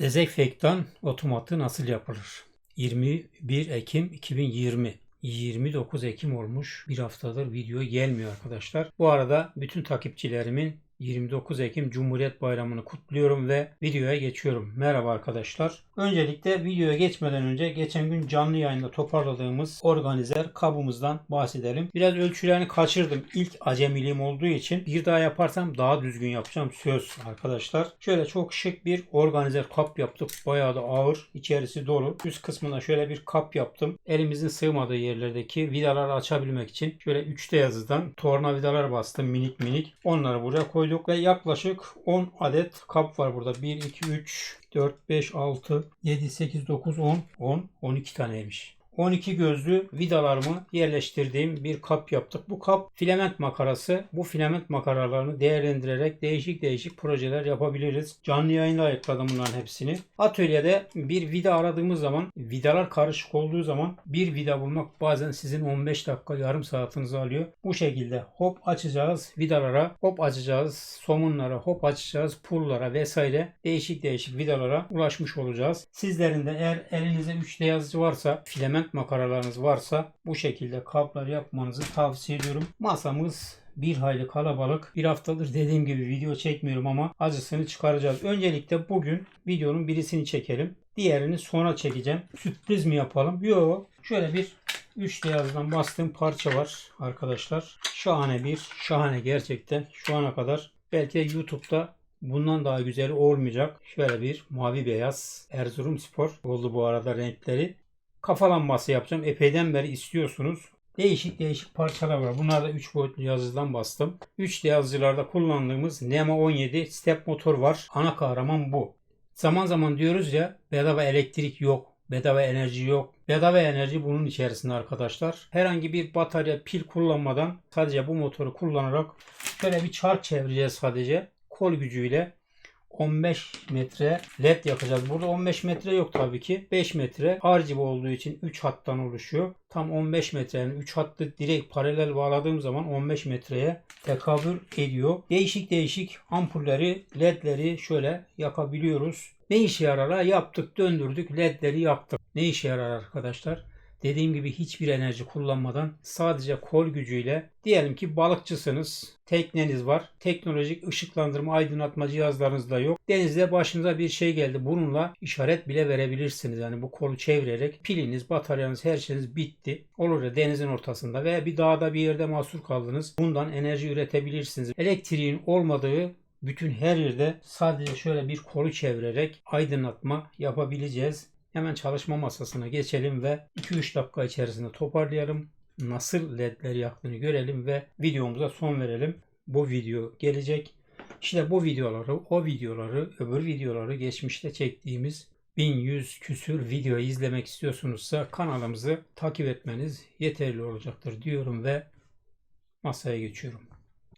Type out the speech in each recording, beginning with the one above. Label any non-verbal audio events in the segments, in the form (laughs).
Dezenfektan otomatı nasıl yapılır? 21 Ekim 2020 29 Ekim olmuş. Bir haftadır video gelmiyor arkadaşlar. Bu arada bütün takipçilerimin 29 Ekim Cumhuriyet Bayramı'nı kutluyorum ve videoya geçiyorum. Merhaba arkadaşlar. Öncelikle videoya geçmeden önce geçen gün canlı yayında toparladığımız organizer kabımızdan bahsedelim. Biraz ölçülerini kaçırdım. İlk acemiliğim olduğu için bir daha yaparsam daha düzgün yapacağım söz arkadaşlar. Şöyle çok şık bir organizer kap yaptık. Bayağı da ağır. İçerisi dolu. Üst kısmına şöyle bir kap yaptım. Elimizin sığmadığı yerlerdeki vidaları açabilmek için şöyle 3D yazıdan torna vidalar bastım minik minik. Onları buraya koyduk ve yaklaşık 10 adet kap var burada. 1, 2, 3, 4, 5, 6, 7, 8, 9, 10, 10, 12 taneymiş. 12 gözlü vidalarımı yerleştirdiğim bir kap yaptık. Bu kap filament makarası. Bu filament makaralarını değerlendirerek değişik değişik projeler yapabiliriz. Canlı yayında ayıkladım bunların hepsini. Atölyede bir vida aradığımız zaman vidalar karışık olduğu zaman bir vida bulmak bazen sizin 15 dakika yarım saatinizi alıyor. Bu şekilde hop açacağız vidalara, hop açacağız somunlara, hop açacağız pullara vesaire değişik değişik vidalara ulaşmış olacağız. Sizlerin de eğer elinizde 3D yazıcı varsa filament makaralarınız varsa bu şekilde kaplar yapmanızı tavsiye ediyorum. Masamız bir hayli kalabalık. Bir haftadır dediğim gibi video çekmiyorum ama acısını çıkaracağız. Öncelikle bugün videonun birisini çekelim. Diğerini sonra çekeceğim. Sürpriz mi yapalım? Yok. Şöyle bir 3D yazıdan bastığım parça var arkadaşlar. Şahane bir, şahane gerçekten. Şu ana kadar belki de YouTube'da Bundan daha güzeli olmayacak. Şöyle bir mavi beyaz Erzurum Spor oldu bu arada renkleri kafa lambası yapacağım. Epeyden beri istiyorsunuz. Değişik değişik parçalar var. Bunlar da 3 boyutlu yazıdan bastım. 3D yazıcılarda kullandığımız Nemo 17 step motor var. Ana kahraman bu. Zaman zaman diyoruz ya bedava elektrik yok. Bedava enerji yok. Bedava enerji bunun içerisinde arkadaşlar. Herhangi bir batarya, pil kullanmadan sadece bu motoru kullanarak şöyle bir çark çevireceğiz sadece. Kol gücüyle 15 metre led yakacağız. Burada 15 metre yok tabii ki. 5 metre RGB olduğu için 3 hattan oluşuyor. Tam 15 metre yani 3 hattı direkt paralel bağladığım zaman 15 metreye tekabül ediyor. Değişik değişik ampulleri, ledleri şöyle yakabiliyoruz. Ne işe yarar? Yaptık, döndürdük, ledleri yaktık. Ne işe yarar arkadaşlar? Dediğim gibi hiçbir enerji kullanmadan sadece kol gücüyle diyelim ki balıkçısınız, tekneniz var. Teknolojik ışıklandırma aydınlatma cihazlarınız da yok. Denizde başınıza bir şey geldi. Bununla işaret bile verebilirsiniz. Yani bu kolu çevirerek piliniz, bataryanız, her şeyiniz bitti. Olur ya denizin ortasında veya bir dağda bir yerde mahsur kaldınız. Bundan enerji üretebilirsiniz. Elektriğin olmadığı bütün her yerde sadece şöyle bir kolu çevirerek aydınlatma yapabileceğiz. Hemen çalışma masasına geçelim ve 2-3 dakika içerisinde toparlayalım. Nasıl ledleri yaktığını görelim ve videomuza son verelim. Bu video gelecek. İşte bu videoları, o videoları, öbür videoları geçmişte çektiğimiz 1100 küsür videoyu izlemek istiyorsunuzsa kanalımızı takip etmeniz yeterli olacaktır diyorum ve masaya geçiyorum.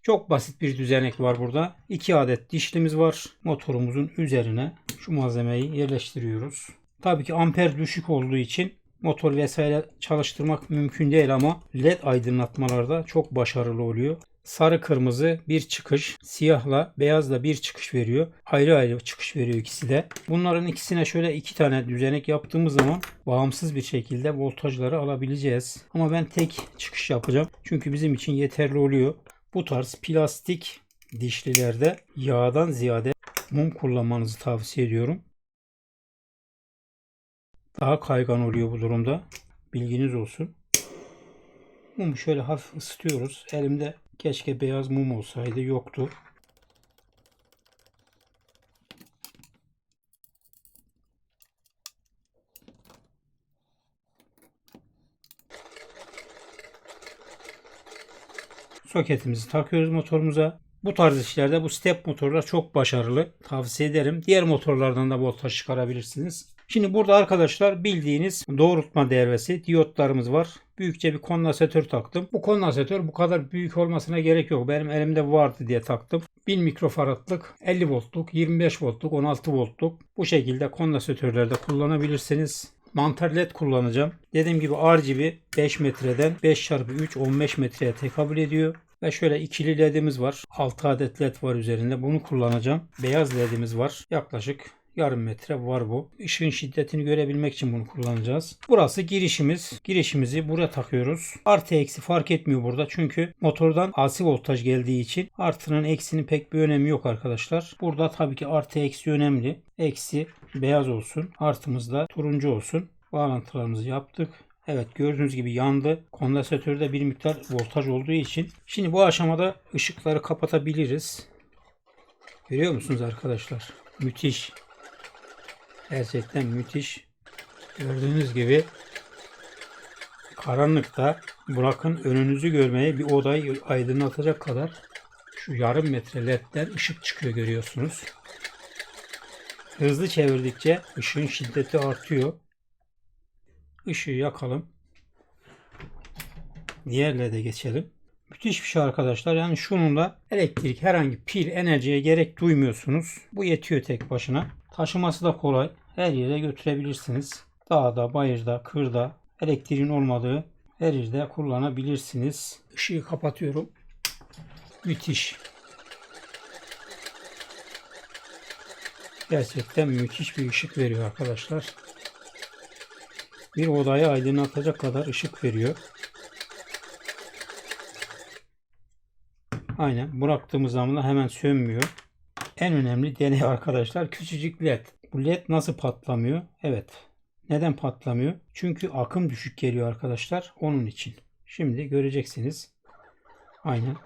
Çok basit bir düzenek var burada. 2 adet dişlimiz var. Motorumuzun üzerine şu malzemeyi yerleştiriyoruz. Tabii ki amper düşük olduğu için motor vesaire çalıştırmak mümkün değil ama led aydınlatmalarda çok başarılı oluyor. Sarı kırmızı bir çıkış, siyahla beyazla bir çıkış veriyor. Ayrı ayrı çıkış veriyor ikisi de. Bunların ikisine şöyle iki tane düzenek yaptığımız zaman bağımsız bir şekilde voltajları alabileceğiz. Ama ben tek çıkış yapacağım. Çünkü bizim için yeterli oluyor. Bu tarz plastik dişlilerde yağdan ziyade mum kullanmanızı tavsiye ediyorum daha kaygan oluyor bu durumda. Bilginiz olsun. Mumu şöyle hafif ısıtıyoruz. Elimde keşke beyaz mum olsaydı. Yoktu. Soketimizi takıyoruz motorumuza. Bu tarz işlerde bu step motorlar çok başarılı. Tavsiye ederim. Diğer motorlardan da voltaj çıkarabilirsiniz. Şimdi burada arkadaşlar bildiğiniz doğrultma devresi diyotlarımız var. Büyükçe bir kondansatör taktım. Bu kondansatör bu kadar büyük olmasına gerek yok. Benim elimde vardı diye taktım. 1000 mikrofaradlık, 50 voltluk, 25 voltluk, 16 voltluk bu şekilde kondansatörlerde kullanabilirsiniz. Mantar led kullanacağım. Dediğim gibi RGB 5 metreden 5 çarpı 3 15 metreye tekabül ediyor. Ve şöyle ikili ledimiz var. 6 adet led var üzerinde. Bunu kullanacağım. Beyaz ledimiz var. Yaklaşık Yarım metre var bu. Işığın şiddetini görebilmek için bunu kullanacağız. Burası girişimiz. Girişimizi buraya takıyoruz. Artı eksi fark etmiyor burada. Çünkü motordan AC voltaj geldiği için artının eksinin pek bir önemi yok arkadaşlar. Burada tabii ki artı eksi önemli. Eksi beyaz olsun. Artımız da turuncu olsun. Bağlantılarımızı yaptık. Evet gördüğünüz gibi yandı. Kondansatörde bir miktar voltaj olduğu için. Şimdi bu aşamada ışıkları kapatabiliriz. Görüyor musunuz arkadaşlar? Müthiş. Gerçekten müthiş. Gördüğünüz gibi karanlıkta bırakın önünüzü görmeye bir odayı aydınlatacak kadar şu yarım metre ledden ışık çıkıyor görüyorsunuz. Hızlı çevirdikçe ışığın şiddeti artıyor. Işığı yakalım. Diğer LED'e geçelim. Müthiş bir şey arkadaşlar. Yani şununla elektrik herhangi pil enerjiye gerek duymuyorsunuz. Bu yetiyor tek başına. Taşıması da kolay. Her yere götürebilirsiniz. Dağda, bayırda, kırda elektriğin olmadığı her yerde kullanabilirsiniz. Işığı kapatıyorum. Müthiş. Gerçekten müthiş bir ışık veriyor arkadaşlar. Bir odayı aydınlatacak kadar ışık veriyor. Aynen bıraktığımız zaman hemen sönmüyor. En önemli deney (laughs) arkadaşlar küçücük led. Bu led nasıl patlamıyor? Evet. Neden patlamıyor? Çünkü akım düşük geliyor arkadaşlar. Onun için. Şimdi göreceksiniz. Aynen.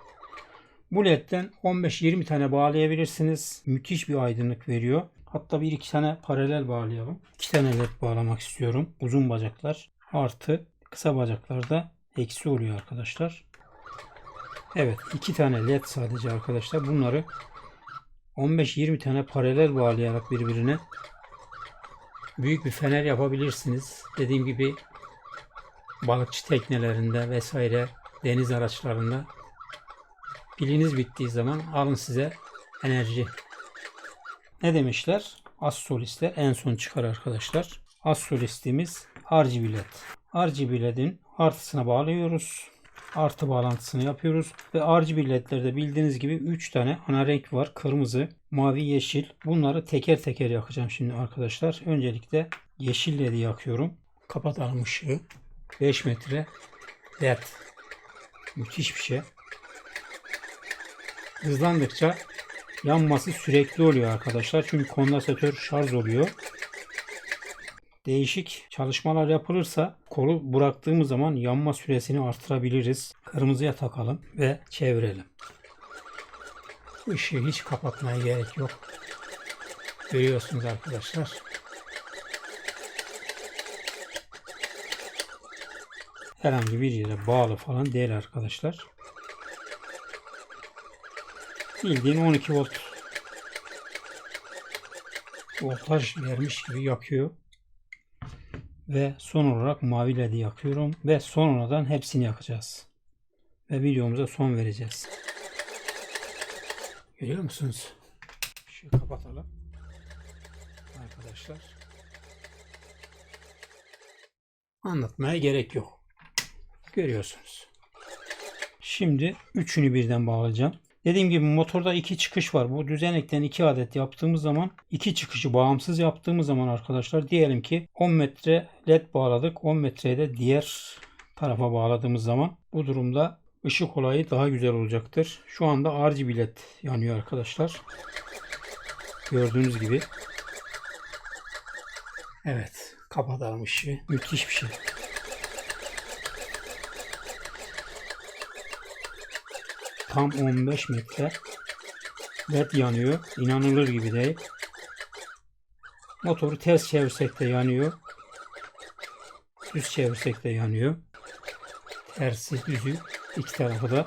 Bu ledden 15-20 tane bağlayabilirsiniz. Müthiş bir aydınlık veriyor. Hatta bir iki tane paralel bağlayalım. İki tane led bağlamak istiyorum. Uzun bacaklar artı kısa bacaklarda eksi oluyor arkadaşlar. Evet iki tane led sadece arkadaşlar. Bunları 15-20 tane paralel bağlayarak birbirine büyük bir fener yapabilirsiniz. Dediğim gibi balıkçı teknelerinde vesaire deniz araçlarında piliniz bittiği zaman alın size enerji. Ne demişler? Az solistler en son çıkar arkadaşlar. Az solistimiz RGB led. RGB ledin artısına bağlıyoruz. Artı bağlantısını yapıyoruz. Ve RGB ledlerde bildiğiniz gibi 3 tane ana renk var. Kırmızı, mavi, yeşil. Bunları teker teker yakacağım şimdi arkadaşlar. Öncelikle yeşil ledi yakıyorum. Kapatalım ışığı. 5 metre led. Müthiş bir şey. Hızlandıkça yanması sürekli oluyor arkadaşlar. Çünkü kondansatör şarj oluyor. Değişik çalışmalar yapılırsa kolu bıraktığımız zaman yanma süresini artırabiliriz. Kırmızıya takalım ve çevirelim. Işığı hiç kapatmaya gerek yok. Görüyorsunuz arkadaşlar. Herhangi bir yere bağlı falan değil arkadaşlar. Bildiğin 12 volt voltaj vermiş gibi yakıyor. Ve son olarak mavi ledi yakıyorum. Ve sonradan hepsini yakacağız. Ve videomuza son vereceğiz. Görüyor musunuz? Şu kapatalım. Arkadaşlar. Anlatmaya gerek yok. Görüyorsunuz. Şimdi üçünü birden bağlayacağım. Dediğim gibi motorda iki çıkış var. Bu düzenekten iki adet yaptığımız zaman iki çıkışı bağımsız yaptığımız zaman arkadaşlar diyelim ki 10 metre led bağladık. 10 metreye de diğer tarafa bağladığımız zaman bu durumda ışık olayı daha güzel olacaktır. Şu anda RGB led yanıyor arkadaşlar. Gördüğünüz gibi. Evet. Kapatalım ışığı. Müthiş bir şey. Tam 15 metre led yanıyor. İnanılır gibi değil. Motoru ters çevirsek de yanıyor. Düz çevirsek de yanıyor. Tersi düzü iki tarafı da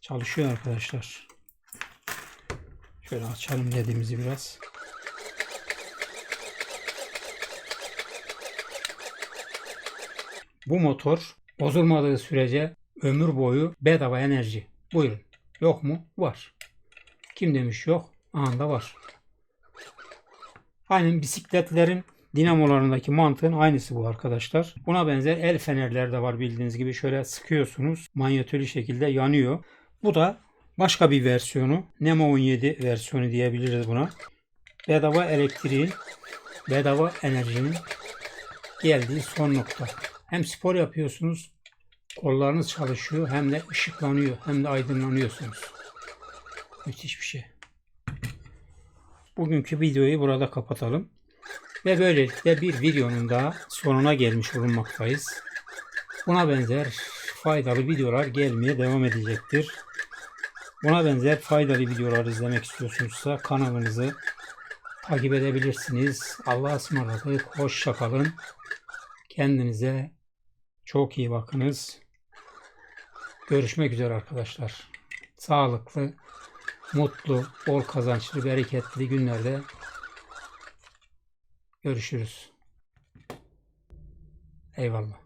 çalışıyor arkadaşlar. Şöyle açalım ledimizi biraz. Bu motor bozulmadığı sürece ömür boyu bedava enerji. Buyurun. Yok mu? Var. Kim demiş yok? Anda var. Aynen bisikletlerin dinamolarındaki mantığın aynısı bu arkadaşlar. Buna benzer el fenerler de var bildiğiniz gibi. Şöyle sıkıyorsunuz. Manyetölü şekilde yanıyor. Bu da başka bir versiyonu. Nemo 17 versiyonu diyebiliriz buna. bedava elektriğin, bedava enerjinin geldiği son nokta. Hem spor yapıyorsunuz, kollarınız çalışıyor, hem de ışıklanıyor, hem de aydınlanıyorsunuz. Müthiş bir şey. Bugünkü videoyu burada kapatalım. Ve böylelikle bir videonun daha sonuna gelmiş bulunmaktayız. Buna benzer faydalı videolar gelmeye devam edecektir. Buna benzer faydalı videolar izlemek istiyorsunuzsa kanalımızı takip edebilirsiniz. Allah'a ısmarladık. Hoşça kalın. Kendinize çok iyi bakınız. Görüşmek üzere arkadaşlar. Sağlıklı, mutlu, bol kazançlı, bereketli günlerde görüşürüz. Eyvallah.